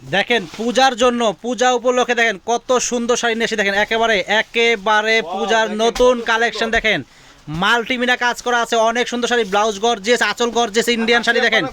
দেখেন পূজার জন্য পূজা উপলক্ষে দেখেন কত সুন্দর শাড়ি নিয়ে এসে দেখেন একেবারে একেবারে পূজার নতুন কালেকশন দেখেন। মাল্টিমিনা কাজ করা আছে অনেক সুন্দর শাড়ি ব্লাউজ গর্জেস আঁচল গর্জেস ইন্ডিয়ান শাড়ি দেখেন।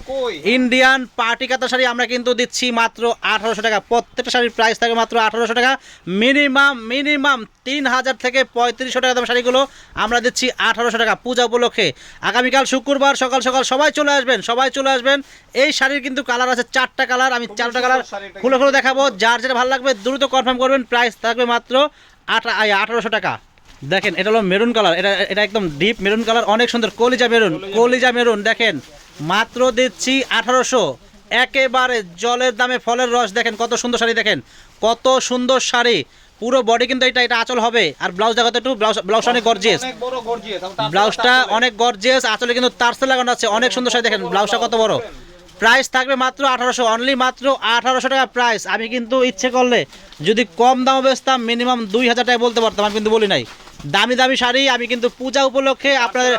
ইন্ডিয়ান পার্টি কাতার শাড়ি আমরা কিন্তু দিচ্ছি মাত্র আঠারোশো টাকা। প্রত্যেকটা শাড়ির প্রাইস থাকে মাত্র আঠারোশো টাকা। মিনিমাম মিনিমাম তিন হাজার থেকে পঁয়ত্রিশশো টাকা দাম শাড়িগুলো আমরা দিচ্ছি আঠারোশো টাকা পূজা উপলক্ষে। আগামীকাল শুক্রবার সকাল সকাল সবাই চলে আসবেন সবাই চলে আসবেন। এই শাড়ির কিন্তু কালার আছে চারটা কালার আমি চারটা কালার খুলে খুলে দেখাবো। যার যেটা ভালো লাগবে দ্রুত কনফার্ম করবেন প্রাইস থাকবে মাত্র আঠা আঠারোশো টাকা। দেখেন এটা হলো মেরুন কালার। এটা এটা একদম ডিপ মেরুন কালার অনেক সুন্দর। কলিজা মেরুন কলিজা মেরুন। দেখেন। মাত্র দিচ্ছি আঠারোশো। একেবারে জলের দামে ফলের রস দেখেন কত সুন্দর শাড়ি দেখেন। কত সুন্দর শাড়ি। পুরো বডি কিন্তু এটা এটা আঁচল হবে। আর ব্লাউজ দেখাতে একটু ব্লাউজ ব্লাউজটা অনেক গর্জিয়াস ব্লাউজটা অনেক গর্জিয়াস আসলে কিন্তু তারসেল লাগানো আছে। অনেক সুন্দর শাড়ি দেখেন ব্লাউজটা কত বড়। প্রাইস থাকবে মাত্র আঠারোশো অনলি মাত্র আঠারোশো টাকা প্রাইস আমি কিন্তু ইচ্ছে করলে যদি কম দামে বেচতাম মিনিমাম দুই হাজার টাকা বলতে পারতাম আমি কিন্তু বলি নাই। দামি দামি শাড়ি আমি কিন্তু পূজা উপলক্ষে আপনাদের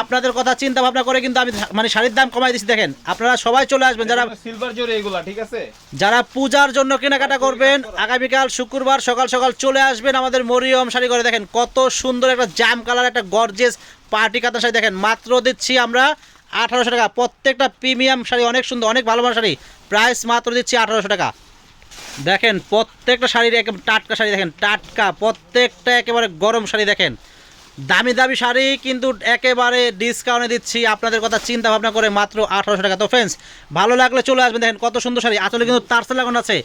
আপনাদের কথা চিন্তা ভাবনা করে কিন্তু আমি মানে শাড়ির দাম কমাই দিচ্ছি দেখেন। আপনারা সবাই চলে আসবেন যারা সিলভার জরি এগুলা ঠিক আছে? যারা পূজার জন্য কেনাকাটা করবেন আগামীকাল শুক্রবার সকাল সকাল চলে আসবেন আমাদের মরিয়ম শাড়ি করে দেখেন কত সুন্দর একটা জাম কালার একটা গর্জেস পার্টি কাতান শাড়ি দেখেন। মাত্র দিচ্ছি আমরা আঠারোশো টাকা। প্রত্যেকটা প্রিমিয়াম শাড়ি অনেক সুন্দর অনেক ভালো ভালো শাড়ি। প্রাইস মাত্র দিচ্ছি আঠারোশো টাকা। দেখেন, প্রত্যেকটা শাড়ির একদম টাটকা শাড়ি দেখেন, টাটকা, প্রত্যেকটা একেবারে গরম শাড়ি দেখেন। দামি দামি শাড়ি কিন্তু একেবারে ডিসকাউন্টে দিচ্ছি, আপনাদের কথা চিন্তা ভাবনা করে মাত্র আঠারোশো টাকা। তো ফ্রেন্ডস ভালো লাগলে চলে আসবেন, দেখেন কত সুন্দর শাড়ি। আসলে কিন্তু তারসে লাগানো আছে।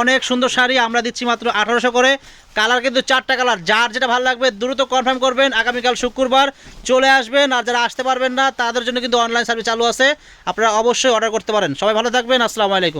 অনেক সুন্দর শাড়ি আমরা দিচ্ছি মাত্র আঠারোশো করে। কালার কিন্তু চারটা কালার। যার যেটা ভালো লাগবে দ্রুত কনফার্ম করবেন। আগামীকাল শুক্রবার চলে আসবেন। আর যারা আসতে পারবেন না, তাদের জন্য কিন্তু অনলাইন সার্ভিস চালু আছে। আপনারা অবশ্যই অর্ডার করতে পারেন। সবাই ভালো থাকবেন। আসসালামু আলাইকুম।